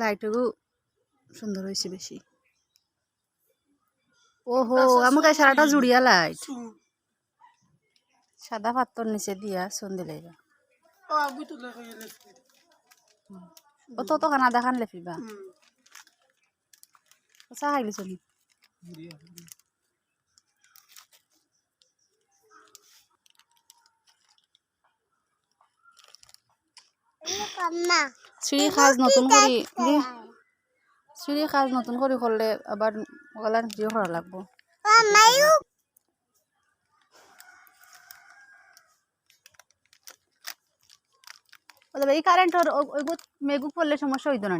লাইটও সুন্দর হয়েছে বেশি। ওহো আমাকে সারাটা জুড়িয়া লাইট। সাদা পাত্তর নিচে দিয়া চুন দিলে ও তো তো খানা দেখান লেফিবা। চা খাইলি চলি সিঁড়ি কাজ নতুন করে দি সিঁড়ি কাজ নতুন করে করলে আবার করা লাগবো। এই কারেন্টর ওইগুত মেঘু পড়লে সমস্যা হইতো না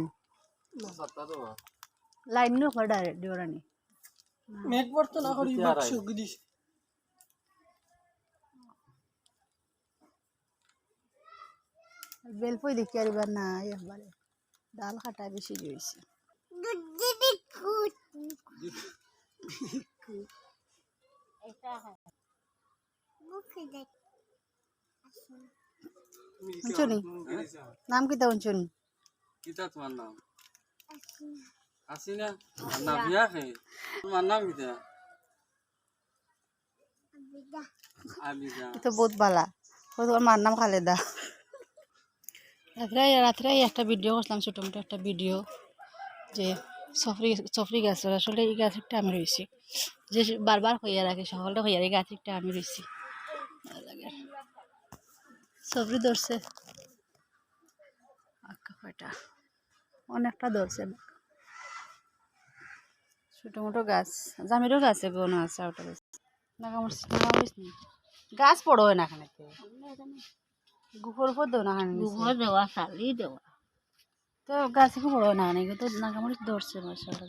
লাইন নিয়ে ডাইরেক্ট দিও রানি মেঘ পড়তো না করি বাক্স গিদিস বেলপই দেখি আর এবার না একবারে ডাল খাটা বেশি রয়েছে। শুনি নাম কি? তা শুনি কিতা তোমার নাম? না বিয়া তোমার নাম তো বহুত ও তোমার মার নাম খালেদা। রাত্রে রাত্রে একটা ভিডিও করছিলাম ছোটো মোটো একটা ভিডিও যে সফরি সফরি আসলে এই গাছটা আমি রয়েছি যে বারবার হইয়া রাখে সকলটা হইয়া এই গাছটা আমি রয়েছি সফরি ধরছে। কয়টা? অনেকটা ধরছে। ছোটো মোটো গাছ। জামিরও গাছে এগুলো আছে ওটা গাছ। নেই গাছ পড়ো হয় না এখানে গুফর উপর দেও না এখানে। গুহর দেওয়া শালি দেওয়া। তো গাছ পড়ো না এখানে। তো নাগামরিচ ধরছে মাসাল্লাহ